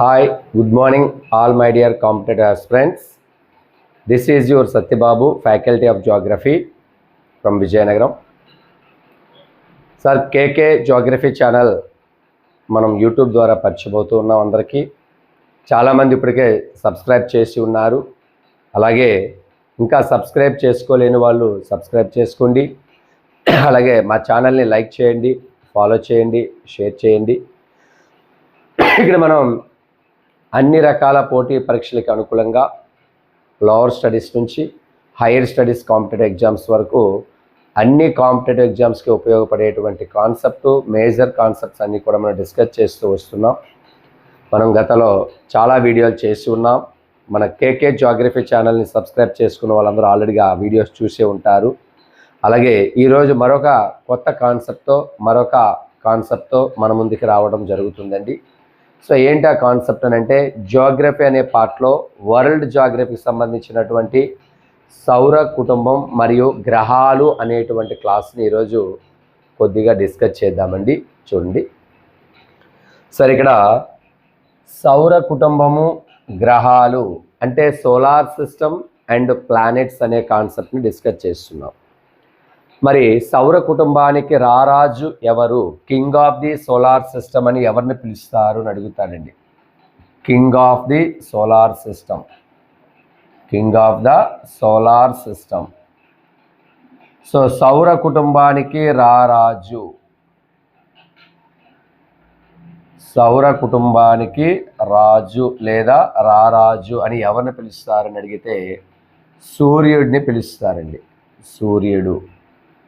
Hi good morning all my dear competitive friends this is your Satyababu faculty of geography from Vizianagaram sir KK geography channel మనం YouTube ద్వారా పరిచయం అవుతూ ఉన్నాం అందరికీ. చాలామంది ఇప్పటికే సబ్స్క్రైబ్ చేసి ఉన్నారు. అలాగే ఇంకా సబ్స్క్రైబ్ చేసుకోలేని వాళ్ళు సబ్స్క్రైబ్ చేసుకోండి. అలాగే మా ఛానల్ని లైక్ చేయండి ఫాలో చేయండి షేర్ చేయండి. ఇక్కడ మనం అన్ని రకాల పోటీ పరీక్షలకి అనుకూలంగా లోవర్ స్టడీస్ నుంచి హైయర్ స్టడీస్ కాంపిటేటివ్ ఎగ్జామ్స్ వరకు అన్ని కాంపిటేటివ్ ఎగ్జామ్స్కి ఉపయోగపడేటువంటి కాన్సెప్ట్ మేజర్ కాన్సెప్ట్స్ అన్నీ కూడా మనం డిస్కస్ చేస్తూ వస్తున్నాం. మనం గతంలో చాలా వీడియోలు చేసి ఉన్నాం. మన కేకే జాగ్రఫీ ఛానల్ని సబ్స్క్రైబ్ చేసుకున్న వాళ్ళందరూ ఆల్రెడీగా ఆ వీడియోస్ చూసే ఉంటారు. అలాగే ఈరోజు మరొక కొత్త కాన్సెప్ట్తో మరొక కాన్సెప్ట్తో మన ముందుకు రావడం జరుగుతుందండి. సో ఏంటి ఆ కాన్సెప్ట్ అని అంటే జోగ్రఫీ అనే పార్ట్లో వరల్డ్ జాగ్రఫీకి సంబంధించినటువంటి సౌర కుటుంబం మరియు గ్రహాలు అనేటువంటి క్లాస్ని ఈరోజు కొద్దిగా డిస్కస్ చేద్దామండి. చూడండి. సరే ఇక్కడ సౌర కుటుంబము గ్రహాలు అంటే సోలార్ సిస్టమ్ అండ్ ప్లానెట్స్ అనే కాన్సెప్ట్ని డిస్కస్ చేస్తున్నాం. మరి సౌర కుటుంబానికి రారాజు ఎవరు? King of the solar system అని ఎవరిని పిలుస్తారు అని అడుగుతాడండి king of the solar system king of the solar system so సౌర కుటుంబానికి రారాజు. సౌర కుటుంబానికి రాజు లేదా రారాజు అని ఎవరిని పిలుస్తారని అడిగితే సూర్యుడిని పిలుస్తారండి. సూర్యుడు.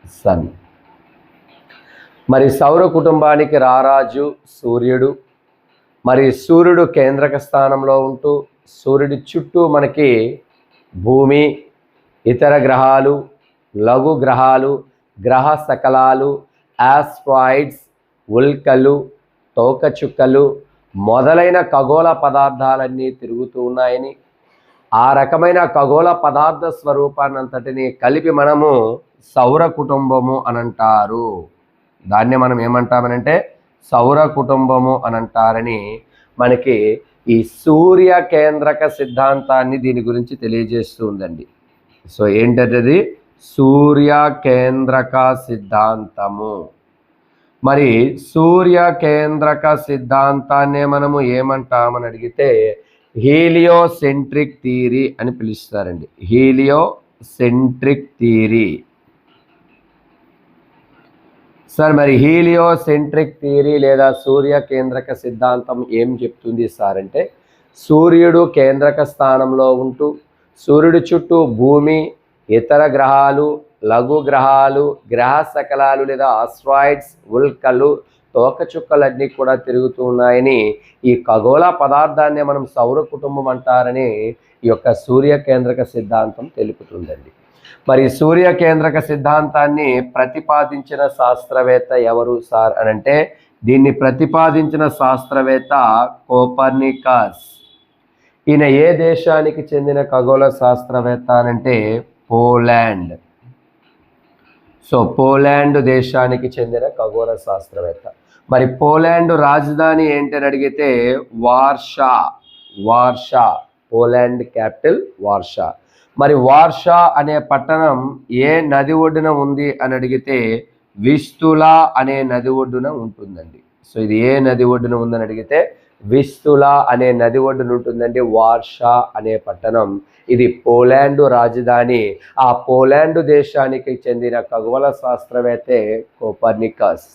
సన్. మరి సౌర కుటుంబానికి రారాజు సూర్యుడు. మరి సూర్యుడు కేంద్రక స్థానంలో ఉంటూ సూర్యుడి చుట్టూ మనకి భూమి ఇతర గ్రహాలు లఘు గ్రహాలు గ్రహ శకలాలు యాస్ట్రాయిడ్స్ ఉల్కలు తోకచుక్కలు మొదలైన ఖగోళ పదార్థాలన్నీ తిరుగుతూ ఉన్నాయని ఆ రకమైన ఖగోళ పదార్థ స్వరూపాన్నంతటిని కలిపి మనము సౌర కుటుంబము అని అంటారు దాన్ని మనం ఏమంటామనంటే సౌర కుటుంబము అని అంటారని మనకి ఈ సూర్య కేంద్రక సిద్ధాంతాన్ని దీని గురించి తెలియజేస్తూ ఉందండి. సో ఏంటది? సూర్య కేంద్రక సిద్ధాంతము. మరి సూర్య కేంద్రక సిద్ధాంతాన్నే మనము ఏమంటామని అడిగితే హీలియోసెంట్రిక్ థీరీ అని పిలుస్తారండి. హీలియోసెంట్రిక్ థీరీ సార్ మరి హీలియోసెంట్రిక్ థియరీ లేదా సూర్య కేంద్రక సిద్ధాంతం ఏం చెప్తుంది సార్ అంటే సూర్యుడు కేంద్రక స్థానంలో ఉంటూ సూర్యుడి చుట్టూ భూమి ఇతర గ్రహాలు లఘు గ్రహాలు గ్రహ శకలాలు లేదా ఆస్ట్రాయిడ్స్ ఉల్కలు తోకచుక్కలన్నీ కూడా తిరుగుతూ ఉన్నాయని ఈ ఖగోళ పదార్థాన్ని మనం సౌర కుటుంబం అంటారని ఈ యొక్క సూర్య కేంద్రక సిద్ధాంతం తెలుపుతుందండి. మరి సూర్య కేంద్రక సిద్ధాంతాన్ని ప్రతిపాదించిన శాస్త్రవేత్త ఎవరు సార్ అని అంటే దీన్ని ప్రతిపాదించిన శాస్త్రవేత్త కోపర్నికాస్. ఈయన ఏ దేశానికి చెందిన ఖగోళ శాస్త్రవేత్త అనంటే పోలాండ్. సో పోలాండ్ దేశానికి చెందిన ఖగోళ శాస్త్రవేత్త. మరి పోలాండ్ రాజధాని ఏంటని అడిగితే వార్షా. వార్షా. Poland capital వార్షా. మరి వార్షా అనే పట్టణం ఏ నది ఒడ్డున ఉంది అని అడిగితే విస్తులా అనే నది ఒడ్డున ఉంటుందండి. సో ఇది ఏ నది ఒడ్డున ఉందని అడిగితే విస్తులా అనే నది ఒడ్డున ఉంటుందండి వార్షా అనే పట్టణం. ఇది పోలాండ్ రాజధాని. ఆ పోలాండ్ దేశానికి చెందిన ఖగోళ శాస్త్రవేత్తే కోపర్నికస్.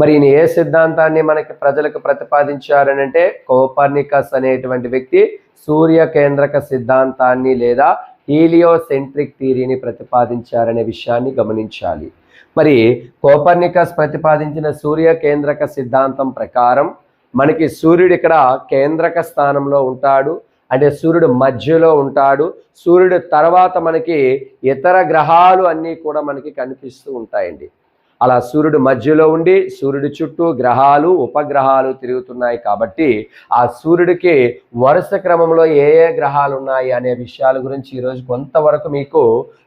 మరి ఈయన ఏ సిద్ధాంతాన్ని మనకి ప్రజలకు ప్రతిపాదించారనంటే కోపర్నికస్ అనేటువంటి వ్యక్తి సూర్య కేంద్రక సిద్ధాంతాన్ని లేదా హీలియోసెంట్రిక్ థీరీని ప్రతిపాదించారనే విషయాన్ని గమనించాలి. మరి కోపర్నికస్ ప్రతిపాదించిన సూర్య కేంద్రక సిద్ధాంతం ప్రకారం మనకి సూర్యుడు ఇక్కడ కేంద్రక స్థానంలో ఉంటాడు అంటే సూర్యుడు మధ్యలో ఉంటాడు సూర్యుడు తర్వాత మనకి ఇతర గ్రహాలు అన్నీ కూడా మనకి కనిపిస్తూ ఉంటాయండి. అలా సూర్యుడు మధ్యలో ఉండి సూర్యుడి చుట్టూ గ్రహాలు ఉపగ్రహాలు తిరుగుతున్నాయి కాబట్టి ఆ సూర్యుడికి వరుస క్రమంలో ఏ ఏ గ్రహాలు ఉన్నాయి అనే విషయాల గురించి ఈరోజు కొంతవరకు మీకు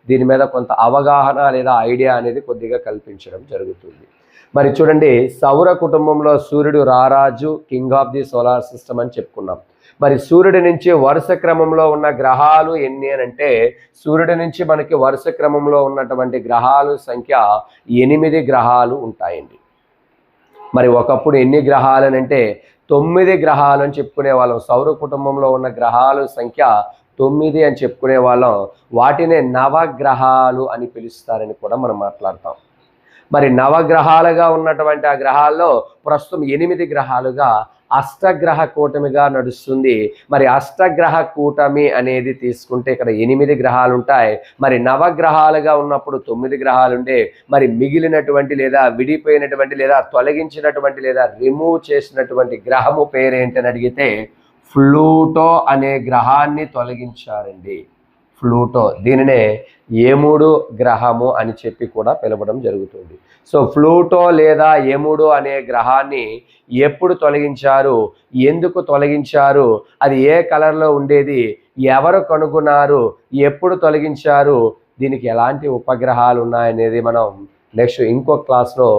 దీని మీద కొంత అవగాహన లేదా ఐడియా అనేది కొద్దిగా కల్పించడం జరుగుతుంది. మరి చూడండి సౌర కుటుంబంలో సూర్యుడు రారాజు king of the solar system అని చెప్పుకున్నాం. మరి సూర్యుడి నుంచి వరుస క్రమంలో ఉన్న గ్రహాలు ఎన్ని అని అంటే సూర్యుడి నుంచి మనకి వరుస క్రమంలో ఉన్నటువంటి గ్రహాలు సంఖ్య ఎనిమిది గ్రహాలు ఉంటాయండి. మరి ఒకప్పుడు ఎన్ని గ్రహాలు అని అంటే తొమ్మిది గ్రహాలు అని చెప్పుకునే వాళ్ళం. సౌర కుటుంబంలో ఉన్న గ్రహాలు సంఖ్య తొమ్మిది అని చెప్పుకునే వాళ్ళం. వాటినే నవగ్రహాలు అని పిలుస్తారని కూడా మనం మాట్లాడతాం. మరి నవగ్రహాలుగా ఉన్నటువంటి ఆ గ్రహాల్లో ప్రస్తుతం ఎనిమిది గ్రహాలుగా అష్టగ్రహ కూటమిగా నడుస్తుంది. మరి అష్టగ్రహ కూటమి అనేది తీసుకుంటే ఇక్కడ ఎనిమిది గ్రహాలు ఉంటాయి మరి నవగ్రహాలుగా ఉన్నప్పుడు తొమ్మిది గ్రహాలు ఉండే మరి మిగిలినటువంటి లేదా విడిపోయినటువంటి లేదా తొలగించినటువంటి లేదా రిమూవ్ చేసినటువంటి గ్రహము పేరేంటని అడిగితే ఫ్లూటో అనే గ్రహాన్ని తొలగించారండి. ఫ్లూటో దీనినే ఏముడు గ్రహము అని చెప్పి కూడా పిలవడం జరుగుతుంది. సో ఫ్లూటో లేదా ఏముడు అనే గ్రహాన్ని ఎప్పుడు తొలగించారు? ఎందుకు తొలగించారు? అది ఏ కలర్లో ఉండేది? ఎవరు కనుగొన్నారు? ఎప్పుడు తొలగించారు? దీనికి ఎలాంటి ఉపగ్రహాలు ఉన్నాయనేది మనం నెక్స్ట్ ఇంకో క్లాస్లో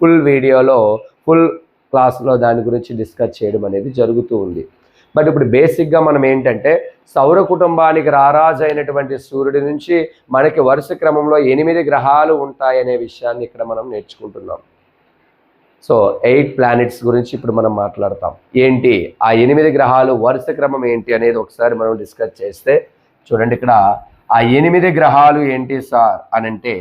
ఫుల్ వీడియోలో ఫుల్ క్లాస్లో దాని గురించి డిస్కస్ చేయడం అనేది జరుగుతూ ఉంది. బట్ ఇప్పుడు బేసిక్గా మనం ఏంటంటే సౌర కుటుంబానికి రారాజైనటువంటి సూర్యుడి నుంచి మనకి వరుస క్రమంలో ఎనిమిది గ్రహాలు ఉంటాయనే విషయాన్ని ఇక్కడ మనం నేర్చుకుంటున్నాం. సో ఎయిట్ ప్లానెట్స్ గురించి ఇప్పుడు మనం మాట్లాడతాం. ఏంటి? ఆ ఎనిమిది గ్రహాలు వరుస క్రమం ఏంటి అనేది ఒకసారి మనం డిస్కస్ చేస్తే చూడండి ఇక్కడ ఆ ఎనిమిది గ్రహాలు ఏంటి సార్ అని అంటే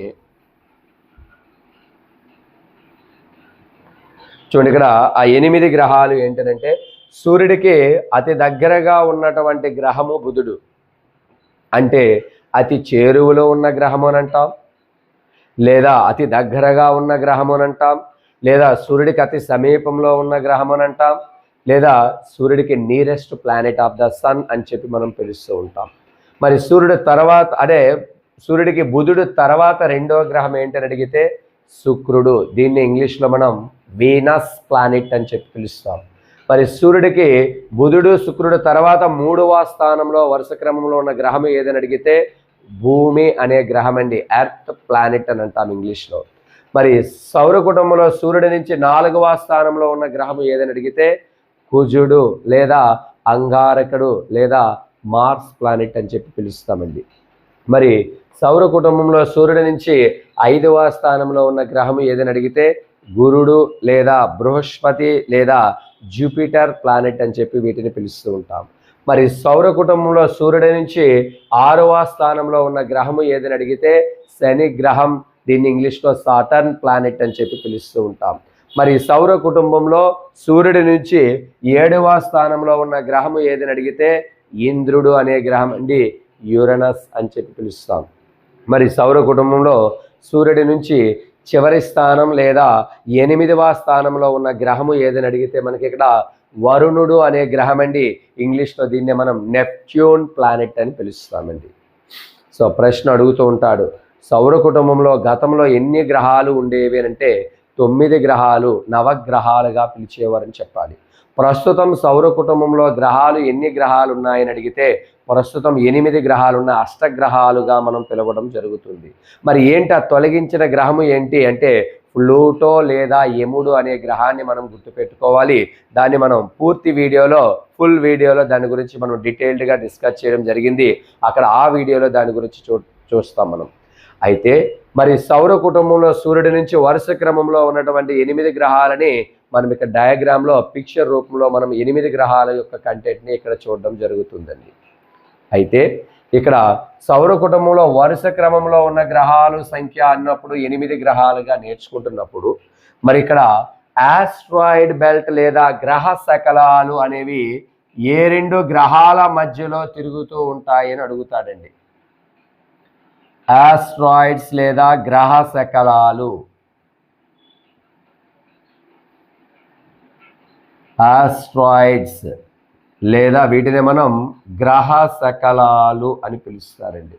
చూడండి ఇక్కడ ఆ ఎనిమిది గ్రహాలు ఏంటనంటే సూర్యుడికి అతి దగ్గరగా ఉన్నటువంటి గ్రహము బుధుడు. అంటే అతి చేరువలో ఉన్న గ్రహము అని అంటాం. లేదా అతి దగ్గరగా ఉన్న గ్రహము అని అంటాం. లేదా సూర్యుడికి అతి సమీపంలో ఉన్న గ్రహం అని అంటాం. లేదా సూర్యుడికి nearest planet of the sun అని చెప్పి మనం పిలుస్తూ ఉంటాం. మరి సూర్యుడు తర్వాత అదే సూర్యుడికి బుధుడు తర్వాత రెండో గ్రహం ఏంటని అడిగితే శుక్రుడు. దీన్ని ఇంగ్లీష్లో మనం వీనస్ ప్లానెట్ అని చెప్పి పిలుస్తాం. మరి సూర్యుడికి బుధుడు శుక్రుడు తర్వాత మూడవ స్థానంలో వరుస క్రమంలో ఉన్న గ్రహం ఏదని అడిగితే భూమి అనే గ్రహం అండి ఎర్త్ ప్లానెట్ అని అంటాం ఇంగ్లీష్లో. మరి సౌర కుటుంబంలో సూర్యుడి నుంచి నాలుగవ స్థానంలో ఉన్న గ్రహం ఏదని అడిగితే కుజుడు లేదా అంగారకుడు లేదా మార్స్ ప్లానెట్ అని చెప్పి పిలుస్తామండి. మరి సౌర కుటుంబంలో సూర్యుడి నుంచి ఐదవ స్థానంలో ఉన్న గ్రహం ఏదని అడిగితే గురుడు లేదా బృహస్పతి లేదా జూపిటర్ ప్లానెట్ అని చెప్పి వీటిని పిలుస్తూ ఉంటాం. మరి సౌర కుటుంబంలో సూర్యుడి నుంచి ఆరవ స్థానంలో ఉన్న గ్రహము ఏదని అడిగితే శని గ్రహం దీన్ని ఇంగ్లీష్లో సాటర్న్ ప్లానెట్ అని చెప్పి పిలుస్తూ ఉంటాం. మరి సౌర కుటుంబంలో సూర్యుడి నుంచి ఏడవ స్థానంలో ఉన్న గ్రహము ఏదని అడిగితే ఇంద్రుడు అనే గ్రహం అండి యురనస్ అని చెప్పి పిలుస్తాం. మరి సౌర కుటుంబంలో సూర్యుడి నుంచి చివరి స్థానం లేదా ఎనిమిదవ స్థానంలో ఉన్న గ్రహము ఏదని అడిగితే మనకి ఇక్కడ వరుణుడు అనే గ్రహం అండి ఇంగ్లీష్లో దీన్నే మనం నెప్ట్యూన్ ప్లానెట్ అని పిలుస్తామండి. సో ప్రశ్న అడుగుతూ ఉంటాడు సౌర కుటుంబంలో గతంలో ఎన్ని గ్రహాలు ఉండేవి అంటే తొమ్మిది గ్రహాలు నవగ్రహాలుగా పిలిచేవారని చెప్పాలి. ప్రస్తుతం సౌర కుటుంబంలో గ్రహాలు ఎన్ని గ్రహాలు ఉన్నాయని అడిగితే ప్రస్తుతం ఎనిమిది గ్రహాలున్న అష్టగ్రహాలుగా మనం పిలవడం జరుగుతుంది. మరి ఏంటి ఆ తొలగించిన గ్రహము ఏంటి అంటే ప్లూటో లేదా యముడు అనే గ్రహాన్ని మనం గుర్తుపెట్టుకోవాలి. దాన్ని మనం పూర్తి వీడియోలో ఫుల్ వీడియోలో దాని గురించి మనం డీటెయిల్డ్గా డిస్కస్ చేయడం జరిగింది. అక్కడ ఆ వీడియోలో దాని గురించి చూ చూస్తాం మనం. అయితే మరి సౌర కుటుంబంలో సూర్యుడి నుంచి వరుస క్రమంలో ఉన్నటువంటి ఎనిమిది గ్రహాలని మనం ఇక్కడ డయాగ్రామ్లో పిక్చర్ రూపంలో మనం ఎనిమిది గ్రహాల యొక్క కంటెంట్ని ఇక్కడ చూడడం జరుగుతుందండి. అయితే ఇక్కడ సౌర కుటుంబంలో వరుస క్రమంలో ఉన్న గ్రహాలు సంఖ్య అన్నప్పుడు ఎనిమిది గ్రహాలుగా నేర్చుకుంటున్నప్పుడు మరి ఇక్కడ ఆస్ట్రాయిడ్ బెల్ట్ లేదా గ్రహ శకలాలు అనేవి ఏ రెండు గ్రహాల మధ్యలో తిరుగుతూ ఉంటాయని అడుగుతాడండి. ఆస్ట్రాయిడ్స్ లేదా గ్రహ శకలాలు. ఆస్ట్రాయిడ్స్ లేదా వీటిని మనం గ్రహ శకలాలు అని పిలుస్తారండి.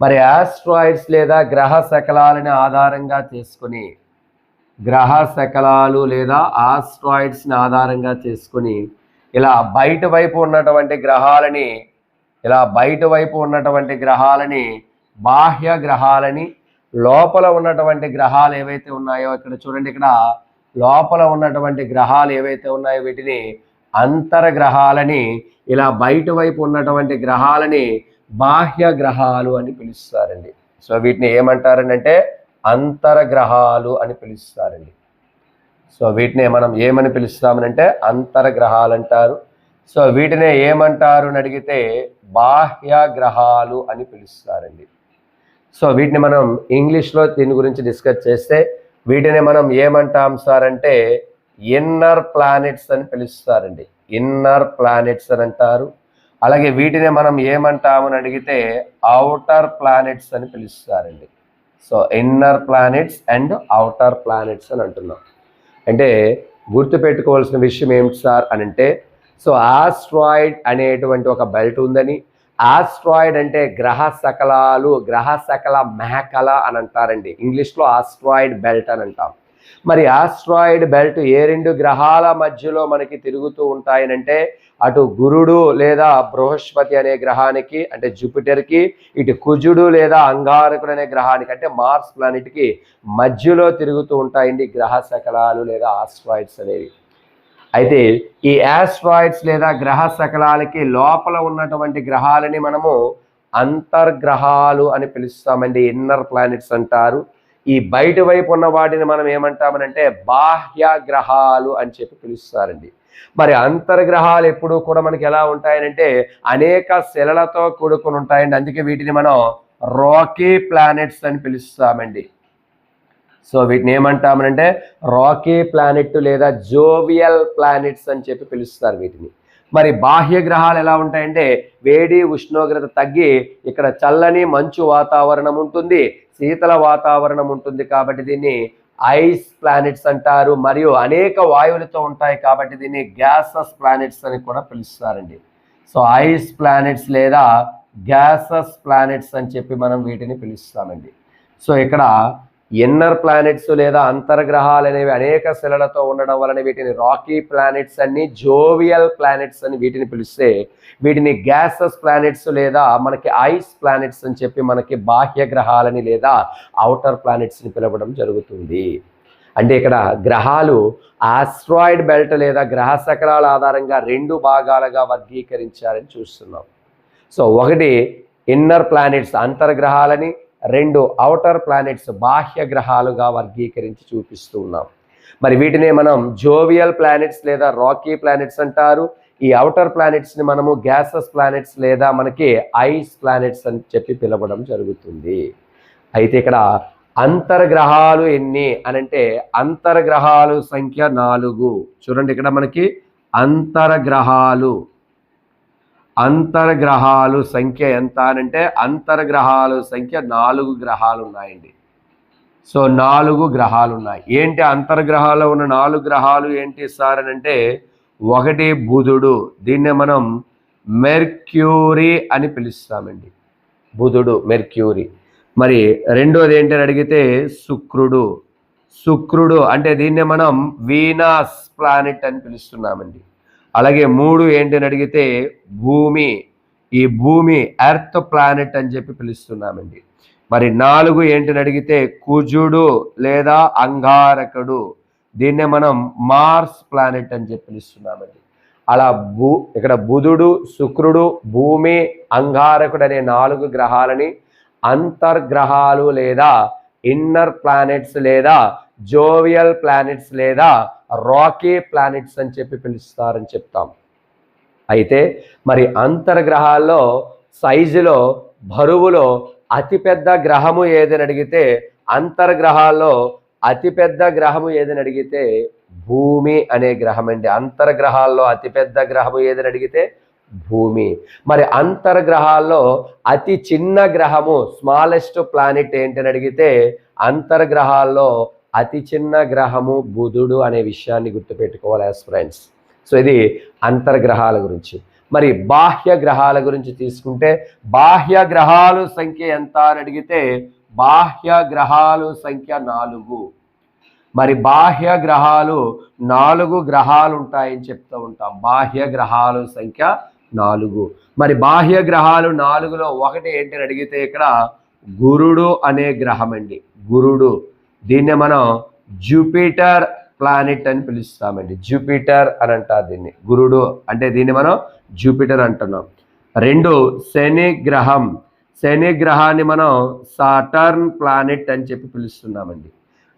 మరి ఆస్ట్రాయిడ్స్ లేదా గ్రహ శకలాలని ఆధారంగా చేసుకుని గ్రహ శకలాలు లేదా ఆస్ట్రాయిడ్స్ని ఆధారంగా చేసుకుని ఇలా బయట వైపు ఉన్నటువంటి గ్రహాలని ఇలా బయట వైపు ఉన్నటువంటి గ్రహాలని బాహ్య గ్రహాలని లోపల ఉన్నటువంటి గ్రహాలు ఏవైతే ఉన్నాయో ఇక్కడ చూడండి ఇక్కడ లోపల ఉన్నటువంటి గ్రహాలు ఏవైతే ఉన్నాయో వీటిని అంతరగ్రహాలని ఇలా బయట వైపు ఉన్నటువంటి గ్రహాలని బాహ్య గ్రహాలు అని పిలుస్తారండి. సో వీటిని ఏమంటారని అంటే అంతరగ్రహాలు అని పిలుస్తారండి. సో వీటిని మనం ఏమని పిలుస్తామనంటే అంతరగ్రహాలు అంటారు సో వీటినే ఏమంటారు అని అడిగితే బాహ్య గ్రహాలు అని పిలుస్తారండి. సో వీటిని మనం ఇంగ్లీష్లో దీని గురించి డిస్కస్ చేస్తే వీటిని మనం ఏమంటాం సార్ అంటే ఇన్నర్ ప్లానెట్స్ అని పిలుస్తారండి. ఇన్నర్ ప్లానెట్స్ అని అంటారు. అలాగే వీటిని మనం ఏమంటామని అడిగితే అవుటర్ ప్లానెట్స్ అని పిలుస్తారండి. So inner planets and outer planets అని అంటున్నాం. అంటే గుర్తుపెట్టుకోవాల్సిన విషయం ఏమిటి సార్ అని అంటే సో ఆస్ట్రాయిడ్ అనేటువంటి ఒక బెల్ట్ ఉందని. ఆస్ట్రాయిడ్ అంటే గ్రహ సకలాలు గ్రహ సకల మెహకల అని అంటారండి. ఇంగ్లీష్లో ఆస్ట్రాయిడ్ బెల్ట్ అని అంటాం. మరి ఆస్ట్రాయిడ్ బెల్ట్ ఏ రెండు గ్రహాల మధ్యలో మనకి తిరుగుతూ ఉంటాయనంటే అటు గురుడు లేదా బృహస్పతి అనే గ్రహానికి అంటే జూపిటర్కి ఇటు కుజుడు లేదా అంగారకుడు అనే గ్రహానికి అంటే మార్స్ ప్లానెట్కి మధ్యలో తిరుగుతూ ఉంటాయండి గ్రహ శకలాలు లేదా ఆస్ట్రాయిడ్స్ అనేవి. అయితే ఈ ఆస్ట్రాయిడ్స్ లేదా గ్రహ శకలాలకి లోపల ఉన్నటువంటి గ్రహాలని మనము అంతర్గ్రహాలు అని పిలుస్తామండి ఇన్నర్ ప్లానెట్స్ అంటారు. ఈ బయట వైపు ఉన్న వాటిని మనం ఏమంటామనంటే బాహ్య గ్రహాలు అని చెప్పి పిలుస్తారండి. మరి అంతర్గ్రహాలు ఎప్పుడు కూడా మనకి ఎలా ఉంటాయనంటే అనేక శిలలతో కూడుకుని ఉంటాయండి. అందుకే వీటిని మనం రాకీ ప్లానెట్స్ అని పిలుస్తామండి. సో వీటిని ఏమంటామనంటే రాకీ ప్లానెట్ లేదా జోవియల్ ప్లానెట్స్ అని చెప్పి పిలుస్తారు వీటిని. మరి బాహ్య గ్రహాలు ఎలా ఉంటాయంటే వేడి ఉష్ణోగ్రత తగ్గి ఇక్కడ చల్లని మంచు వాతావరణం ఉంటుంది. శీతల వాతావరణం ఉంటుంది కాబట్టి దీన్ని ఐస్ ప్లానెట్స్ అంటారు. మరియు అనేక వాయువులతో ఉంటాయి కాబట్టి దీన్ని గ్యాసస్ ప్లానెట్స్ అని కూడా పిలుస్తారండి. సో ఐస్ ప్లానెట్స్ లేదా గ్యాసస్ ప్లానెట్స్ అని చెప్పి మనం వీటిని పిలుస్తామండి. సో ఇక్కడ ఇన్నర్ ప్లానెట్స్ లేదా అంతర్గ్రహాలు అనేవి అనేక శిలలతో ఉండడం వలన వీటిని రాకీ ప్లానెట్స్ అని జోవియల్ ప్లానెట్స్ అని వీటిని పిలిస్తే వీటిని గ్యాసెస్ ప్లానెట్స్ లేదా మనకి ఐస్ ప్లానెట్స్ అని చెప్పి మనకి బాహ్య గ్రహాలని లేదా అవుటర్ ప్లానెట్స్ని పిలవడం జరుగుతుంది. అంటే ఇక్కడ గ్రహాలు ఆస్ట్రాయిడ్ బెల్ట్ లేదా గ్రహ శకలాల ఆధారంగా రెండు భాగాలుగా వర్గీకరించారని చూస్తున్నాం. సో ఒకటి ఇన్నర్ ప్లానెట్స్ అంతర్గ్రహాలని రెండు అవుటర్ ప్లానెట్స్ బాహ్య గ్రహాలుగా వర్గీకరించి చూపిస్తూ ఉన్నాం. మరి వీటినే మనం జోవియల్ ప్లానెట్స్ లేదా రాకీ ప్లానెట్స్ అంటారు. ఈ అవుటర్ ప్లానెట్స్ని మనము గ్యాసెస్ ప్లానెట్స్ లేదా మనకి ఐస్ ప్లానెట్స్ అని చెప్పి పిలవడం జరుగుతుంది. అయితే ఇక్కడ అంతర్గ్రహాలు ఎన్ని అని అంటే అంతర్గ్రహాలు సంఖ్య నాలుగు. చూడండి ఇక్కడ మనకి అంతర్గ్రహాలు. అంతర్గ్రహాలు సంఖ్య ఎంత అంటే అంతర్గ్రహాలు సంఖ్య నాలుగు గ్రహాలు ఉన్నాయండి. సో నాలుగు గ్రహాలు ఉన్నాయి. ఏంటి అంతర్గ్రహాల్లో ఉన్న నాలుగు గ్రహాలు ఏంటి సార్ అని అంటే ఒకటి బుధుడు దీన్నే మనం మెర్క్యూరీ అని పిలుస్తామండి. బుధుడు మెర్క్యూరీ. మరి రెండోది ఏంటని అడిగితే శుక్రుడు. శుక్రుడు అంటే దీన్నే మనం వీనాస్ ప్లానెట్ అని పిలుస్తున్నామండి. అలాగే మూడు ఏంటని అడిగితే భూమి ఈ భూమి ఎర్త్ ప్లానెట్ అని చెప్పి పిలుస్తున్నామండి. మరి నాలుగు ఏంటని అడిగితే కుజుడు లేదా అంగారకుడు. దీన్నే మనం మార్స్ ప్లానెట్ అని చెప్పి పిలుస్తున్నామండి. అలా భూ ఇక్కడ బుధుడు శుక్రుడు భూమి అంగారకుడు అనే నాలుగు గ్రహాలని అంతర్గ్రహాలు లేదా ఇన్నర్ ప్లానెట్స్ లేదా జోవియల్ ప్లానెట్స్ లేదా రాకీ ప్లానెట్స్ అని చెప్పి పిలుస్తారని చెప్తాం. అయితే మరి అంతర్గ్రహాల్లో సైజులో బరువులో అతిపెద్ద గ్రహము ఏదని అడిగితే అంతర్గ్రహాల్లో అతిపెద్ద గ్రహము ఏదని అడిగితే భూమి అనే గ్రహం అండి అంతర్గ్రహాల్లో అతిపెద్ద గ్రహము ఏదని అడిగితే భూమి. మరి అంతర్గ్రహాల్లో అతి చిన్న గ్రహము స్మాలెస్ట్ ప్లానెట్ ఏంటని అడిగితే అంతర్గ్రహాల్లో అతి చిన్న గ్రహము బుధుడు అనే విషయాన్ని గుర్తుపెట్టుకోవాలి యాజ్ ఫ్రెండ్స్ సో ఇది అంతర్గ్రహాల గురించి. మరి బాహ్య గ్రహాల గురించి తీసుకుంటే బాహ్య గ్రహాలు సంఖ్య ఎంత అని అడిగితే బాహ్య గ్రహాలు సంఖ్య నాలుగు. మరి బాహ్య గ్రహాలు నాలుగు గ్రహాలు ఉంటాయని చెప్తూ ఉంటాం. బాహ్య గ్రహాలు సంఖ్య నాలుగు. మరి బాహ్య గ్రహాలు నాలుగులో ఒకటి ఏంటని అడిగితే ఇక్కడ గురుడు అనే గ్రహం అండి గురుడు. దీన్ని మనం జూపిటర్ ప్లానెట్ అని పిలుస్తామండి. జూపిటర్ అని అంటారు దీన్ని. గురుడు అంటే దీన్ని మనం జూపిటర్ అంటున్నాం. రెండు శని గ్రహం. శని గ్రహాన్ని మనం సాటర్న్ ప్లానెట్ అని చెప్పి పిలుస్తున్నామండి.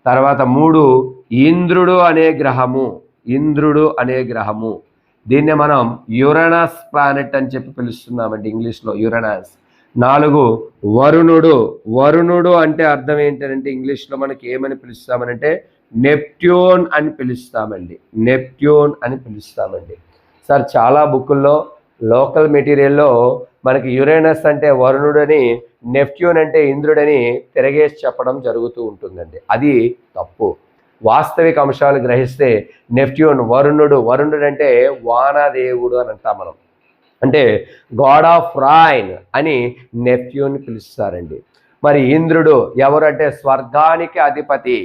తర్వాత మూడు ఇంద్రుడు అనే గ్రహము. ఇంద్రుడు అనే గ్రహము. దీన్ని మనం యురనస్ ప్లానెట్ అని చెప్పి పిలుస్తున్నామండి ఇంగ్లీష్లో. యురనస్ నాలుగు వరుణుడు. వరుణుడు అంటే అర్థం ఏంటంటే ఇంగ్లీష్లో మనకి ఏమని పిలుస్తామనంటే నెప్ట్యూన్ అని పిలుస్తామండి. నెప్ట్యూన్ అని పిలుస్తామండి. సార్ చాలా బుక్కుల్లో లోకల్ మెటీరియల్లో మనకి యురేనస్ అంటే వరుణుడని నెప్ట్యూన్ అంటే ఇంద్రుడని తిరగేసి చెప్పడం జరుగుతూ ఉంటుందండి. అది తప్పు. వాస్తవిక అంశాలు గ్రహిస్తే నెప్ట్యూన్ వరుణుడు. వరుణుడు అంటే వానదేవుడు అని అంటాం మనం. అంటే గాడ్ ఆఫ్ రాయిన్ అని నెప్ట్యూన్ పిలుస్తారండి. మరి ఇంద్రుడు ఎవరంటే స్వర్గానికి అధిపతి.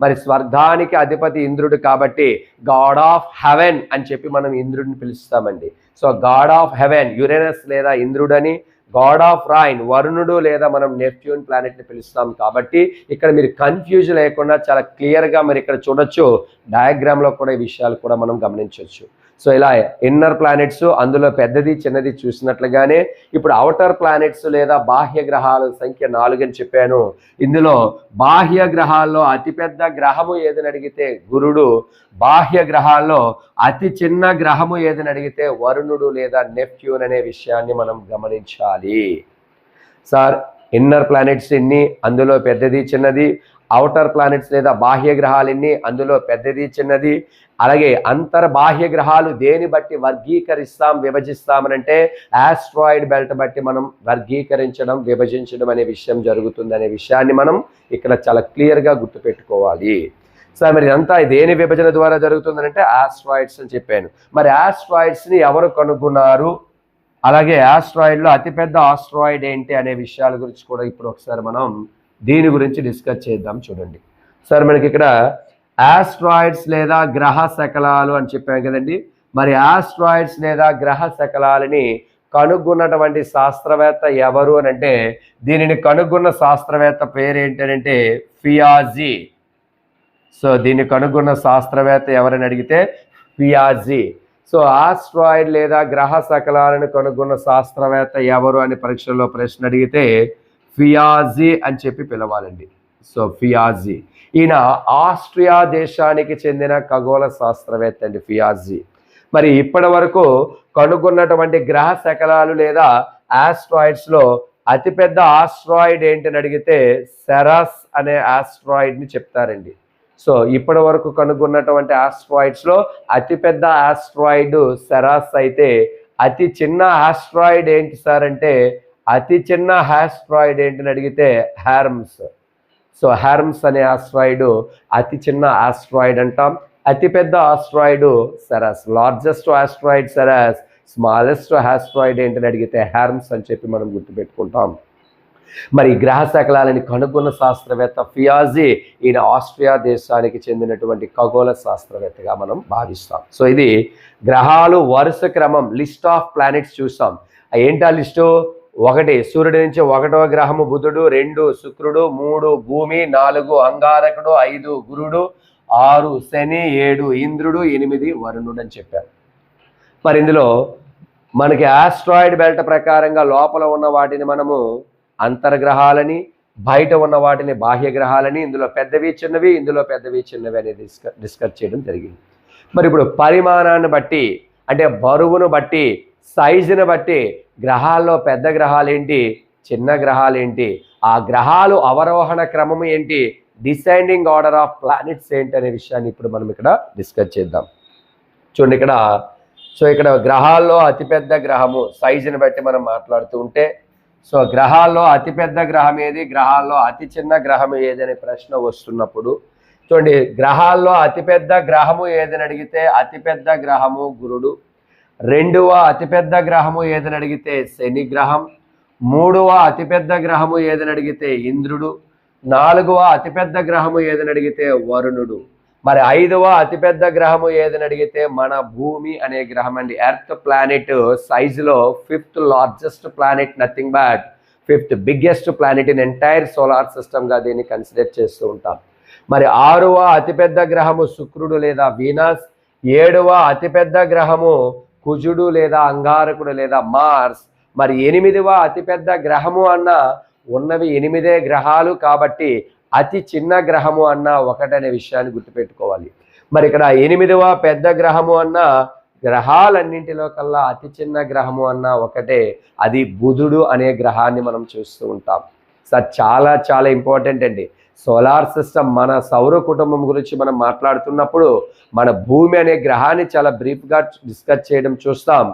మరి స్వర్గానికి అధిపతి ఇంద్రుడు కాబట్టి గాడ్ ఆఫ్ హెవెన్ అని చెప్పి మనం ఇంద్రుడిని పిలుస్తామండి. So god of heaven Uranus లేదా ఇంద్రుడని గాడ్ ఆఫ్ రాయిన్ వరుణుడు లేదా మనం నెప్ట్యూన్ ప్లానెట్ని పిలుస్తాం కాబట్టి ఇక్కడ మీరు కన్ఫ్యూజ్ లేకుండా చాలా క్లియర్గా మరి ఇక్కడ చూడొచ్చు. డయాగ్రామ్లో కూడా ఈ విషయాలు కూడా మనం గమనించవచ్చు సో ఇలా ఇన్నర్ ప్లానెట్స్ అందులో పెద్దది చిన్నది చూసినట్లుగానే ఇప్పుడు అవుటర్ ప్లానెట్స్ లేదా బాహ్య గ్రహాల సంఖ్య నాలుగు అని చెప్పాను. ఇందులో బాహ్య గ్రహాల్లో అతిపెద్ద గ్రహము ఏదని అడిగితే గురుడు బాహ్య గ్రహాల్లో అతి చిన్న గ్రహము ఏదని అడిగితే వరుణుడు లేదా నెప్ట్యూన్ అనే విషయాన్ని మనం గమనించాలి. సార్ ఇన్నర్ ప్లానెట్స్ ఎన్ని అందులో పెద్దది చిన్నది. అవుటర్ ప్లానెట్స్ లేదా బాహ్య గ్రహాలు ఎన్ని అందులో పెద్దది చిన్నది. అలాగే అంతర్బాహ్య గ్రహాలు దేని బట్టి వర్గీకరిస్తాం విభజిస్తామనంటే ఆస్ట్రాయిడ్ బెల్ట్ బట్టి మనం వర్గీకరించడం విభజించడం అనే విషయం జరుగుతుంది అనే విషయాన్ని మనం ఇక్కడ చాలా క్లియర్గా గుర్తుపెట్టుకోవాలి. సార్ మరి ఇదంతా దేని విభజన ద్వారా జరుగుతుందంటే ఆస్ట్రాయిడ్స్ అని చెప్పాను. మరి ఆస్ట్రాయిడ్స్ని ఎవరు కనుగొన్నారు? అలాగే ఆస్ట్రాయిడ్లో అతిపెద్ద ఆస్ట్రాయిడ్ ఏంటి అనే విషయాల గురించి కూడా ఇప్పుడు ఒకసారి మనం దీని గురించి డిస్కస్ చేద్దాం చూడండి. సార్ మనకి ఇక్కడ యాస్ట్రాయిడ్స్ లేదా గ్రహ శకలాలు అని చెప్పాం కదండి. మరి ఆస్ట్రాయిడ్స్ లేదా గ్రహ శకలాలని కనుగొన్నటువంటి శాస్త్రవేత్త ఎవరు అని అంటే దీనిని కనుగొన్న శాస్త్రవేత్త పేరు ఏంటంటే ఫియాజీ. సో దీన్ని కనుగొన్న శాస్త్రవేత్త ఎవరని అడిగితే ఫియాజీ. సో ఆస్ట్రాయిడ్ లేదా గ్రహ శకలాలను కనుగొన్న శాస్త్రవేత్త ఎవరు అని పరీక్షల్లో ప్రశ్న అడిగితే ఫియాజీ అని చెప్పి పిలవాలండి. సో ఫియాజీ. ఈయన ఆస్ట్రియా దేశానికి చెందిన ఖగోళ శాస్త్రవేత్త అండి ఫియాజీ. మరి ఇప్పటి వరకు కనుగొన్నటువంటి గ్రహ శకలాలు లేదా ఆస్ట్రాయిడ్స్లో అతిపెద్ద ఆస్ట్రాయిడ్ ఏంటని అడిగితే సెరాస్ అనే ఆస్ట్రాయిడ్ని చెప్తారండి. సో ఇప్పటి వరకు కనుగొన్నటువంటి ఆస్ట్రాయిడ్స్లో అతిపెద్ద ఆస్ట్రాయిడ్ సెరాస్ అయితే అతి చిన్న ఆస్ట్రాయిడ్ ఏంటి సార్ అంటే అతి చిన్న ఆస్ట్రాయిడ్ ఏంటని అడిగితే హ్యార్మ్స్ సో హ్యార్మ్స్ అనే ఆస్ట్రాయిడ్ అతి చిన్న ఆస్ట్రాయిడ్ అంటాం. అతిపెద్ద asteroid Ceres largest asteroid Ceres smallest asteroid ఏంటని అడిగితే హ్యారమ్స్ అని చెప్పి మనం గుర్తుపెట్టుకుంటాం. మరి గ్రహ శకలాలని కనుగొన్న శాస్త్రవేత్త ఫియాజీ ఈయన ఆస్ట్రియా దేశానికి చెందినటువంటి ఖగోళ శాస్త్రవేత్తగా మనం భావిస్తాం. సో ఇది గ్రహాలు వరుస క్రమం లిస్ట్ ఆఫ్ ప్లానెట్స్ చూస్తాం ఏంటి లిస్టు? ఒకటి సూర్యుడి నుంచి ఒకటో గ్రహము బుధుడు రెండు శుక్రుడు మూడు భూమి నాలుగు అంగారకుడు ఐదు గురుడు ఆరు శని ఏడు ఇంద్రుడు ఎనిమిది వరుణుడు అని చెప్పారు. మరి ఇందులో మనకి ఆస్ట్రాయిడ్ బెల్ట్ ప్రకారంగా లోపల ఉన్న వాటిని మనము అంతర్గ్రహాలని బయట ఉన్న వాటిని బాహ్య గ్రహాలని ఇందులో పెద్దవి చిన్నవి ఇందులో పెద్దవి చిన్నవి అనేది డిస్క డిస్కస్ చేయడం జరిగింది. మరి ఇప్పుడు పరిమాణాన్ని బట్టి అంటే బరువును బట్టి సైజుని బట్టి గ్రహాల్లో పెద్ద గ్రహాలు ఏంటి చిన్న గ్రహాలు ఏంటి ఆ గ్రహాలు అవరోహణ క్రమం ఏంటి? డిసైడింగ్ ఆర్డర్ ఆఫ్ ప్లానెట్స్ ఏంటి అనే విషయాన్ని ఇప్పుడు మనం ఇక్కడ డిస్కస్ చేద్దాం. చూడండి ఇక్కడ. సో ఇక్కడ గ్రహాల్లో అతిపెద్ద గ్రహము సైజుని బట్టి మనం మాట్లాడుతూ ఉంటే సో గ్రహాల్లో అతిపెద్ద గ్రహం ఏది? గ్రహాల్లో అతి చిన్న గ్రహం ఏది అనే ప్రశ్న వస్తున్నప్పుడు చూడండి గ్రహాల్లో అతిపెద్ద గ్రహము ఏదని అడిగితే అతిపెద్ద గ్రహము గురుడు రెండవ అతిపెద్ద గ్రహము ఏదని అడిగితే శని గ్రహం మూడవ అతిపెద్ద గ్రహము ఏదని అడిగితే ఇంద్రుడు నాలుగవ అతిపెద్ద గ్రహము ఏదని అడిగితే వరుణుడు. మరి ఐదవ అతిపెద్ద గ్రహము ఏదని అడిగితే మన భూమి అనే గ్రహం అండి. ఎర్త్ ప్లానెట్ సైజులో fifth largest planet nothing but fifth biggest planet in entire solar సిస్టమ్గా దీన్ని కన్సిడర్ చేస్తూ ఉంటాం. మరి ఆరవ అతిపెద్ద గ్రహము శుక్రుడు లేదా వీనాస్ ఏడవ అతిపెద్ద గ్రహము కుజుడు లేదా అంగారకుడు లేదా మార్స్ మరి ఎనిమిదవ అతిపెద్ద గ్రహము అన్న ఉన్నవి ఎనిమిదే గ్రహాలు కాబట్టి అతి చిన్న గ్రహము అన్న ఒకటనే విషయాన్ని గుర్తుపెట్టుకోవాలి. మరి ఇక్కడ ఎనిమిదవ పెద్ద గ్రహము అన్న గ్రహాలన్నింటిలో కల్లా అతి చిన్న గ్రహము అన్న ఒకటే అది బుధుడు అనే గ్రహాన్ని మనం చూస్తూ ఉంటాం. సార్ చాలా చాలా ఇంపార్టెంట్ అండి. సోలార్ సిస్టమ్ మన సౌర కుటుంబం గురించి మనం మాట్లాడుతున్నప్పుడు మన భూమి అనే గ్రహాన్ని చాలా బ్రీఫ్గా డిస్కస్ చేయడం చూస్తాం.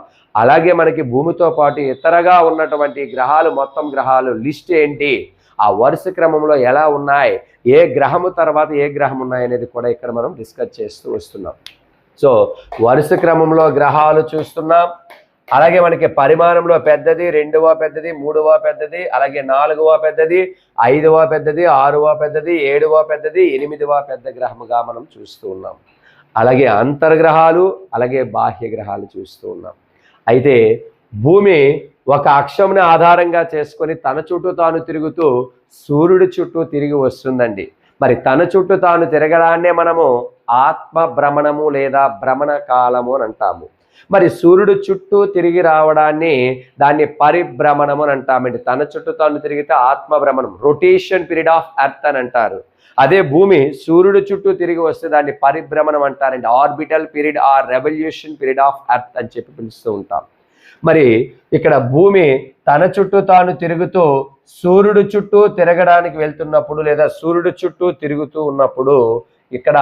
అలాగే మనకి భూమితో పాటు ఇతరగా ఉన్నటువంటి గ్రహాలు మొత్తం గ్రహాలు లిస్ట్ ఏంటి? ఆ వరుస క్రమంలో ఎలా ఉన్నాయి? ఏ గ్రహము తర్వాత ఏ గ్రహం ఉన్నాయి అనేది కూడా ఇక్కడ మనం డిస్కస్ చేస్తూ వస్తున్నాం. సో వరుస క్రమంలో గ్రహాలు చూస్తున్నాం. అలాగే మనకి పరిమాణంలో పెద్దది రెండవ పెద్దది మూడవ పెద్దది అలాగే నాలుగవ పెద్దది ఐదవ పెద్దది ఆరవ పెద్దది ఏడవ పెద్దది ఎనిమిదవ పెద్ద గ్రహముగా మనం చూస్తూ ఉన్నాం. అలాగే అంతర్గ్రహాలు అలాగే బాహ్య గ్రహాలు చూస్తూ ఉన్నాం. అయితే భూమి ఒక అక్షముని ఆధారంగా చేసుకొని తన చుట్టూ తాను తిరుగుతూ సూర్యుడి చుట్టూ తిరిగి వస్తుందండి. మరి తన చుట్టూ తాను తిరగడాన్నే మనము ఆత్మ భ్రమణము లేదా భ్రమణ కాలము అని అంటాము. మరి సూర్యుడు చుట్టూ తిరిగి రావడాన్ని దాన్ని పరిభ్రమణము అని అంటామండి తన చుట్టూ తాను తిరిగితే ఆత్మ భ్రమణం రొటేషన్ పీరియడ్ ఆఫ్ ఎర్త్ అని అంటారు. అదే భూమి సూర్యుడు చుట్టూ తిరిగి వస్తే దాన్ని పరిభ్రమణం అంటారండి. Orbital period or revolution period of earth అని చెప్పి పిలుస్తూ ఉంటాం. మరి ఇక్కడ భూమి తన చుట్టూ తాను తిరుగుతూ సూర్యుడు చుట్టూ తిరగడానికి వెళ్తున్నప్పుడు లేదా సూర్యుడు చుట్టూ తిరుగుతూ ఉన్నప్పుడు ఇక్కడ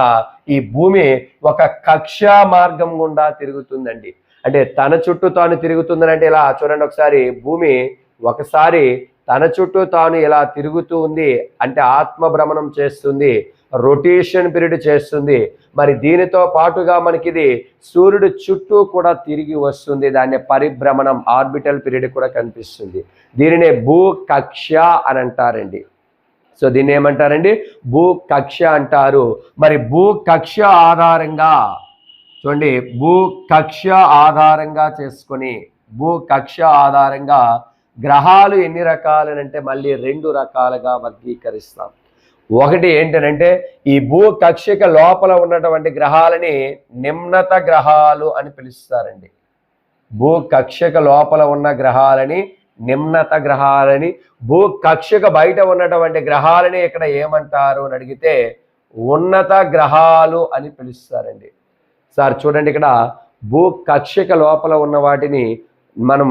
ఈ భూమి ఒక కక్షా మార్గం గుండా తిరుగుతుందండి. అంటే తన చుట్టూ తాను తిరుగుతుందని అంటే ఇలా చూడండి ఒకసారి భూమి ఒకసారి తన చుట్టూ తాను ఇలా తిరుగుతూ ఉంది. అంటే ఆత్మ భ్రమణం చేస్తుంది రొటేషన్ పీరియడ్ చేస్తుంది. మరి దీనితో పాటుగా మనకి ఇది సూర్యుడు చుట్టూ కూడా తిరిగి వస్తుంది. దాన్ని పరిభ్రమణం ఆర్బిటల్ పీరియడ్ కూడా కనిపిస్తుంది. దీనినే భూ కక్ష అని అంటారండి. సో దీన్ని ఏమంటారండి? భూ కక్ష అంటారు. మరి భూ కక్ష ఆధారంగా చూడండి భూ కక్ష ఆధారంగా చేసుకొని భూ కక్ష ఆధారంగా గ్రహాలు ఎన్ని రకాలనంటే మళ్ళీ రెండు రకాలుగా వర్గీకరిస్తాం. ఒకటి ఏంటనంటే ఈ భూ కక్షిక లోపల ఉన్నటువంటి గ్రహాలని నిమ్నత గ్రహాలు అని పిలుస్తారండి. భూ కక్షక లోపల ఉన్న గ్రహాలని నిమ్నత గ్రహాలని భూ కక్షక బయట ఉన్నటువంటి గ్రహాలని ఇక్కడ ఏమంటారు అని అడిగితే ఉన్నత గ్రహాలు అని పిలుస్తారండి. సార్ చూడండి ఇక్కడ భూ కక్షక లోపల ఉన్న వాటిని మనం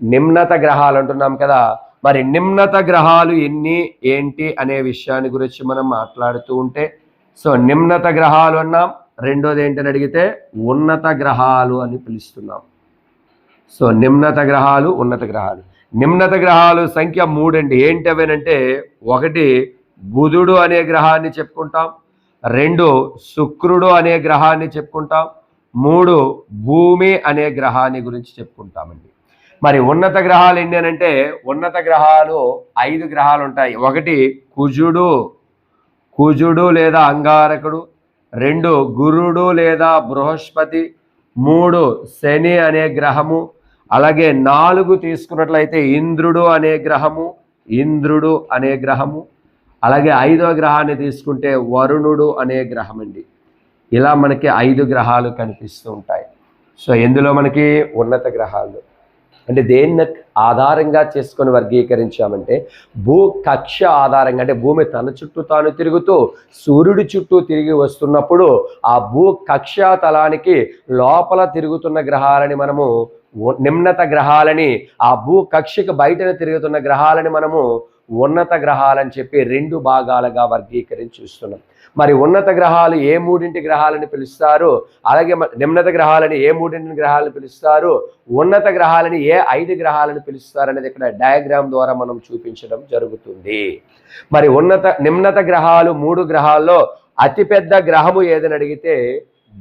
నిమ్నత గ్రహాలు అంటున్నాం కదా. మరి నిమ్నత గ్రహాలు ఎన్ని ఏంటి అనే విషయాన్ని గురించి మనం మాట్లాడుతూ ఉంటే సో నిమ్నత గ్రహాలు అన్నాం రెండోది ఏంటని అడిగితే ఉన్నత గ్రహాలు అని పిలుస్తున్నాం. సో నిమ్నత గ్రహాలు ఉన్నత గ్రహాలు నిమ్నత గ్రహాలు సంఖ్య మూడండి. ఏంటవేనంటే ఒకటి బుధుడు అనే గ్రహాన్ని చెప్పుకుంటాం రెండు శుక్రుడు అనే గ్రహాన్ని చెప్పుకుంటాం మూడు భూమి అనే గ్రహాన్ని గురించి చెప్పుకుంటామండి. మరి ఉన్నత గ్రహాలు ఏంటి అని అంటే ఉన్నత గ్రహాలు ఐదు గ్రహాలు ఉంటాయి. ఒకటి కుజుడు కుజుడు లేదా అంగారకుడు రెండు గురుడు లేదా బృహస్పతి మూడు శని అనే గ్రహము అలాగే నాలుగు తీసుకున్నట్లయితే ఇంద్రుడు అనే గ్రహము ఇంద్రుడు అనే గ్రహము అలాగే ఐదో గ్రహాన్ని తీసుకుంటే వరుణుడు అనే గ్రహం అండి ఇలా మనకి ఐదు గ్రహాలు కనిపిస్తూ ఉంటాయి. సో ఎందులో మనకి ఉన్నత గ్రహాలు? అంటే దేన్ని ఆధారంగా చేసుకొని వర్గీకరించామంటే భూ కక్ష ఆధారంగా అంటే భూమి తన చుట్టూ తాను తిరుగుతూ సూర్యుడి చుట్టూ తిరిగి వస్తున్నప్పుడు ఆ భూ కక్ష తలానికి లోపల తిరుగుతున్న గ్రహాలని మనము నిమ్నత గ్రహాలని ఆ భూ కక్షకు బయటన తిరుగుతున్న గ్రహాలని మనము ఉన్నత గ్రహాలని చెప్పి రెండు భాగాలుగా వర్గీకరించి చూస్తున్నాం. మరి ఉన్నత గ్రహాలు ఏ మూడింటి గ్రహాలని పిలుస్తారు అలాగే నిమ్నత గ్రహాలని ఏ మూడింటి గ్రహాలను పిలుస్తారు ఉన్నత గ్రహాలని ఏ ఐదు గ్రహాలను పిలుస్తారు అనేది ఇక్కడ డయాగ్రామ్ ద్వారా మనం చూపించడం జరుగుతుంది. మరి ఉన్నత నిమ్నత గ్రహాలు మూడు గ్రహాల్లో అతిపెద్ద గ్రహము ఏదని అడిగితే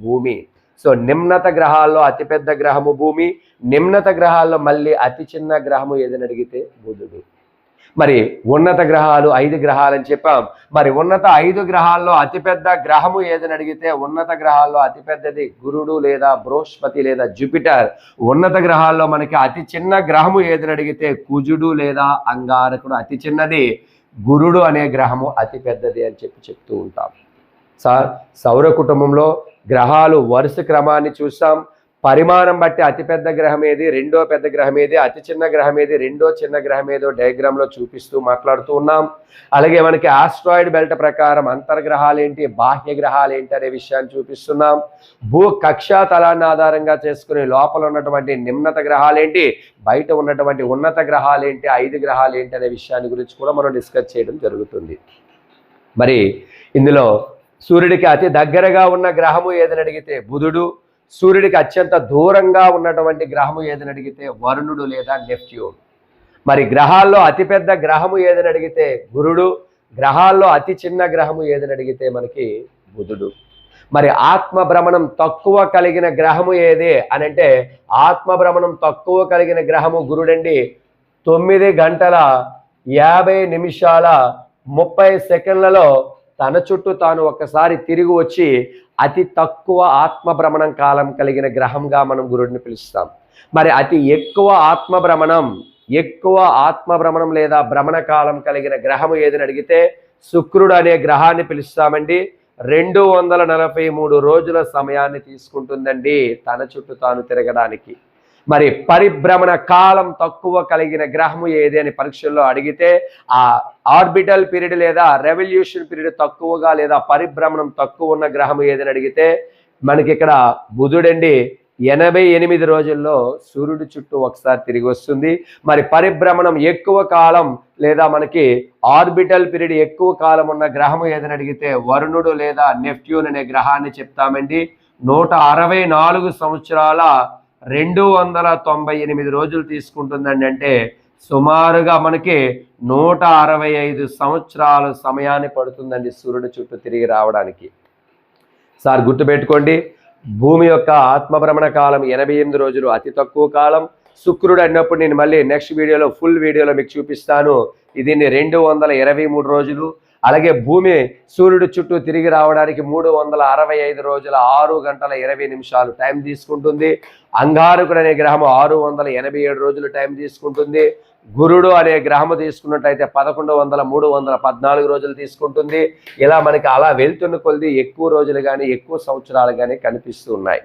భూమి. సో నిమ్నత గ్రహాల్లో అతిపెద్ద గ్రహము భూమి నిమ్నత గ్రహాల్లో మళ్ళీ అతి చిన్న గ్రహము ఏదని అడిగితే బుధుడు. మరి ఉన్నత గ్రహాలు ఐదు గ్రహాలు అని చెప్పాం. మరి ఉన్నత ఐదు గ్రహాల్లో అతిపెద్ద గ్రహము ఏదని అడిగితే ఉన్నత గ్రహాల్లో అతిపెద్దది గురుడు లేదా బృహస్పతి లేదా జూపిటర్. ఉన్నత గ్రహాల్లో మనకి అతి చిన్న గ్రహము ఏదని అడిగితే కుజుడు లేదా అంగారకుడు అతి చిన్నది. గురుడు అనే గ్రహము అతిపెద్దది అని చెప్పి చెప్తూ ఉంటాం. సార్ సౌర కుటుంబంలో గ్రహాలు వరుస క్రమాన్ని చూస్తాం. పరిమాణం బట్టి అతిపెద్ద గ్రహం ఏది? రెండో పెద్ద గ్రహం ఏది? అతి చిన్న గ్రహం ఏది? రెండో చిన్న గ్రహం ఏదో డయాగ్రామ్లో చూపిస్తూ మాట్లాడుతూ ఉన్నాం. అలాగే మనకి ఆస్ట్రాయిడ్ బెల్ట్ ప్రకారం అంతర్గ్రహాలు ఏంటి? బాహ్య గ్రహాలు ఏంటి అనే విషయాన్ని చూపిస్తున్నాం. భూ కక్షా తలాన్ని ఆధారంగా చేసుకుని లోపల ఉన్నటువంటి నిమ్నత గ్రహాలు ఏంటి? బయట ఉన్నటువంటి ఉన్నత గ్రహాలు ఏంటి? ఐదు గ్రహాలు ఏంటి అనే విషయాన్ని గురించి కూడా మనం డిస్కస్ చేయడం జరుగుతుంది. మరి ఇందులో సూర్యుడికి అతి దగ్గరగా ఉన్న గ్రహము ఏదని అడిగితే బుధుడు సూర్యుడికి అత్యంత దూరంగా ఉన్నటువంటి గ్రహము ఏదని అడిగితే వరుణుడు లేదా నెప్ట్యూన్. మరి గ్రహాల్లో అతిపెద్ద గ్రహము ఏదని అడిగితే గురుడు గ్రహాల్లో అతి చిన్న గ్రహము ఏదని అడిగితే మనకి బుధుడు. మరి ఆత్మ భ్రమణం తక్కువ కలిగిన గ్రహము ఏది అని అంటే ఆత్మ భ్రమణం తక్కువ కలిగిన గ్రహము గురుడండి తొమ్మిది గంటల యాభై నిమిషాల ముప్పై సెకండ్లలో తన చుట్టూ తాను ఒక్కసారి తిరిగి వచ్చి అతి తక్కువ ఆత్మ భ్రమణం కాలం కలిగిన గ్రహంగా మనం గురుడిని పిలుస్తాం. మరి అతి ఎక్కువ ఆత్మ భ్రమణం ఎక్కువ ఆత్మ భ్రమణం లేదా భ్రమణ కాలం కలిగిన గ్రహము ఏదని అడిగితే శుక్రుడు అనే గ్రహాన్ని పిలుస్తామండి. రెండు వందల నలభై మూడు రోజుల సమయాన్ని తీసుకుంటుందండి తన చుట్టూ తాను తిరగడానికి. మరి పరిభ్రమణ కాలం తక్కువ కలిగిన గ్రహము ఏది అని పరీక్షల్లో అడిగితే ఆ ఆర్బిటల్ పీరియడ్ లేదా రెవల్యూషన్ పీరియడ్ తక్కువగా లేదా పరిభ్రమణం తక్కువ ఉన్న గ్రహం ఏదని అడిగితే మనకి ఇక్కడ బుధుడండి ఎనభై ఎనిమిది రోజుల్లో సూర్యుడి చుట్టూ ఒకసారి తిరిగి వస్తుంది. మరి పరిభ్రమణం ఎక్కువ కాలం లేదా మనకి ఆర్బిటల్ పీరియడ్ ఎక్కువ కాలం ఉన్న గ్రహం ఏదని అడిగితే వరుణుడు లేదా నెఫ్ట్యూన్ అనే గ్రహాన్ని చెప్తామండి. నూట అరవై నాలుగు సంవత్సరాల రెండు వందల తొంభై ఎనిమిది రోజులు తీసుకుంటుందండి అంటే సుమారుగా మనకి నూట అరవై ఐదు సంవత్సరాల సమయాన్ని పడుతుందండి సూర్యుడు చుట్టూ తిరిగి రావడానికి. సార్ గుర్తుపెట్టుకోండి భూమి యొక్క ఆత్మభ్రమణ కాలం ఎనభై ఎనిమిది రోజులు అతి తక్కువ కాలం. శుక్రుడు అన్నప్పుడు నేను మళ్ళీ నెక్స్ట్ వీడియోలో ఫుల్ వీడియోలో మీకు చూపిస్తాను. దీన్ని రెండు వందల ఇరవై మూడు రోజులు. అలాగే భూమి సూర్యుడు చుట్టూ తిరిగి రావడానికి మూడు వందల అరవై ఐదు రోజుల ఆరు గంటల ఇరవై నిమిషాలు టైం తీసుకుంటుంది. అంగారకుడు అనే గ్రహం ఆరు వందల ఎనభై ఏడు రోజులు టైం తీసుకుంటుంది. గురుడు అనే గ్రహము తీసుకున్నట్టయితే పదకొండు వందల మూడు వందల పద్నాలుగు రోజులు తీసుకుంటుంది. ఇలా మనకి అలా వెళ్తున్న కొద్ది ఎక్కువ రోజులు కానీ ఎక్కువ సంవత్సరాలు కానీ కనిపిస్తూ ఉన్నాయి.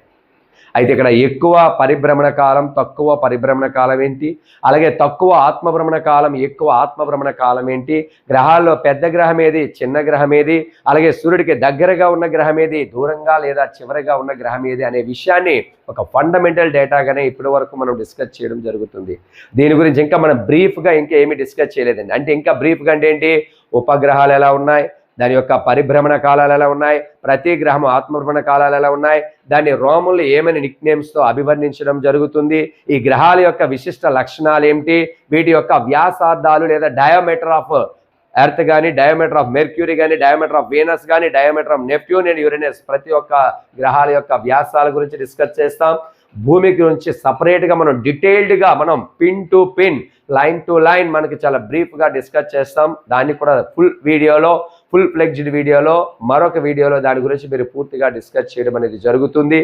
అయితే ఇక్కడ ఎక్కువ పరిభ్రమణ కాలం తక్కువ పరిభ్రమణ కాలం ఏంటి? అలాగే తక్కువ ఆత్మభ్రమణ కాలం ఎక్కువ ఆత్మభ్రమణ కాలం ఏంటి? గ్రహాల్లో పెద్ద గ్రహం ఏది? చిన్న గ్రహం ఏది? అలాగే సూర్యుడికి దగ్గరగా ఉన్న గ్రహం ఏది? దూరంగా లేదా చివరగా ఉన్న గ్రహం ఏది? అనే విషయాన్ని ఒక ఫండమెంటల్ డేటాగానే ఇప్పటి వరకు మనం డిస్కస్ చేయడం జరుగుతుంది. దీని గురించి ఇంకా మనం బ్రీఫ్గా ఇంకా ఏమీ డిస్కస్ చేయలేదండి. అంటే ఇంకా బ్రీఫ్గా అంటే ఏంటి? ఉపగ్రహాలు ఎలా ఉన్నాయి? దాని యొక్క పరిభ్రమణ కాలాలు ఎలా ఉన్నాయి? ప్రతి గ్రహం ఆత్మభ్రమణ కాలాలు ఎలా ఉన్నాయి? దాన్ని రోములు ఏమని నిక్నేమ్స్తో అభివర్ణించడం జరుగుతుంది? ఈ గ్రహాల యొక్క విశిష్ట లక్షణాలు ఏమిటి? వీటి యొక్క వ్యాసార్థాలు లేదా డయామీటర్ ఆఫ్ ఎర్త్ కానీ డయామీటర్ ఆఫ్ మెర్క్యూరీ కానీ డయామీటర్ ఆఫ్ వీనస్ కానీ diameter of Neptune and Uranus ప్రతి ఒక్క గ్రహాల యొక్క వ్యాసాల గురించి డిస్కస్ చేస్తాం. భూమి గురించి సపరేట్గా మనం డీటెయిల్డ్గా మనం pin to pin line to line మనకి చాలా బ్రీఫ్గా డిస్కస్ చేస్తాం. దాన్ని కూడా ఫుల్ వీడియోలో ఫుల్ ఫ్లెక్జ్డ్ వీడియోలో మరొక వీడియోలో దాని గురించి మీరు పూర్తిగా డిస్కస్ చేయడం అనేది జరుగుతుంది.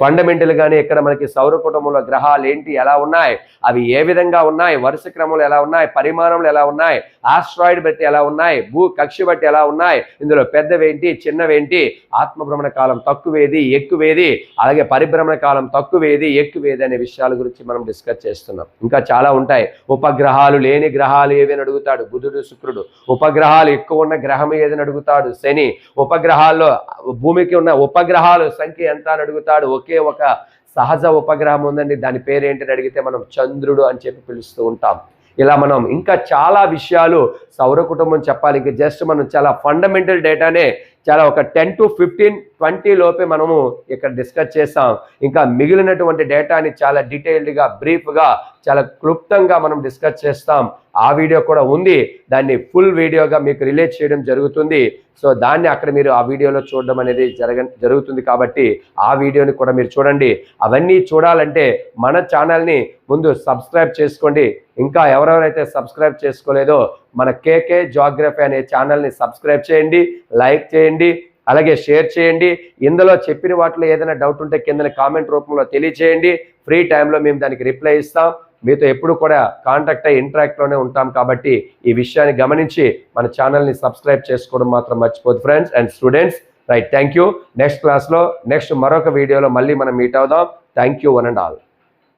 ఫండమెంటల్గానే ఇక్కడ మనకి సౌర కుటుంబంలో గ్రహాలు ఏంటి ఎలా ఉన్నాయి అవి ఏ విధంగా ఉన్నాయి వరుస క్రమంలో ఎలా ఉన్నాయి పరిమాణంలో ఎలా ఉన్నాయి ఆస్ట్రాయిడ్ బట్టి ఎలా ఉన్నాయి భూ కక్ష బట్టి ఎలా ఉన్నాయి ఇందులో పెద్దవేంటి చిన్నవేంటి ఆత్మభ్రమణ కాలం తక్కువేది ఎక్కువేది అలాగే పరిభ్రమణ కాలం తక్కువేది ఎక్కువేది అనే విషయాల గురించి మనం డిస్కస్ చేస్తున్నాం. ఇంకా చాలా ఉంటాయి. ఉపగ్రహాలు లేని గ్రహాలు ఏవైనా అడుగుతాడు బుధుడు శుక్రుడు. ఉపగ్రహాలు ఎక్కువ ఉన్న గ్రహం ఏదని అడుగుతాడు శని. ఉపగ్రహాల్లో భూమికి ఉన్న ఉపగ్రహాలు సంఖ్య ఎంత అని అడుగుతాడు ఒకే ఒక సహజ ఉపగ్రహం ఉందండి. దాని పేరేంటి అని అడిగితే మనం చంద్రుడు అని చెప్పి పిలుస్తూ ఉంటాం. ఇలా మనం ఇంకా చాలా విషయాలు సౌర కుటుంబం చెప్పాలి. ఇంకా జస్ట్ మనం చాలా ఫండమెంటల్ డేటానే చాలా ఒక టెన్ టు ఫిఫ్టీన్ ట్వంటీ లోపే మనము ఇక్కడ డిస్కస్ చేస్తాం ఇంకా మిగిలినటువంటి డేటాని చాలా డీటెయిల్డ్గా బ్రీఫ్గా చాలా క్లుప్తంగా మనం డిస్కస్ చేస్తాం. ఆ వీడియో కూడా ఉంది. దాన్ని ఫుల్ వీడియోగా మీకు రిలీజ్ చేయడం జరుగుతుంది. సో దాన్ని అక్కడ మీరు ఆ వీడియోలో చూడడం అనేది జరగ జరుగుతుంది కాబట్టి ఆ వీడియోని కూడా మీరు చూడండి. అవన్నీ చూడాలంటే మన ఛానల్ని ముందు సబ్స్క్రైబ్ చేసుకోండి. ఇంకా ఎవరెవరైతే సబ్స్క్రైబ్ చేసుకోలేదో మన కేకే జాగ్రఫీ అనే ఛానల్ని సబ్స్క్రైబ్ చేయండి లైక్ చేయండి అలాగే షేర్ చేయండి. ఇందులో చెప్పిన వాటిలో ఏదైనా డౌట్ ఉంటే కింద కామెంట్ రూపంలో తెలియచేయండి. ఫ్రీ టైంలో మేము దానికి రిప్లై ఇస్తాం. మీతో ఎప్పుడు కూడా కాంటాక్ట్ అయ్యి ఇంటరాక్ట్లోనే ఉంటాం కాబట్టి ఈ విషయాన్ని గమనించి మన ఛానల్ని సబ్స్క్రైబ్ చేసుకోవడం మాత్రం మర్చిపోదు friends and students right thank you next క్లాస్లో నెక్స్ట్ మరొక వీడియోలో మళ్ళీ మనం మీట్ అవుదాం. Thank you one and all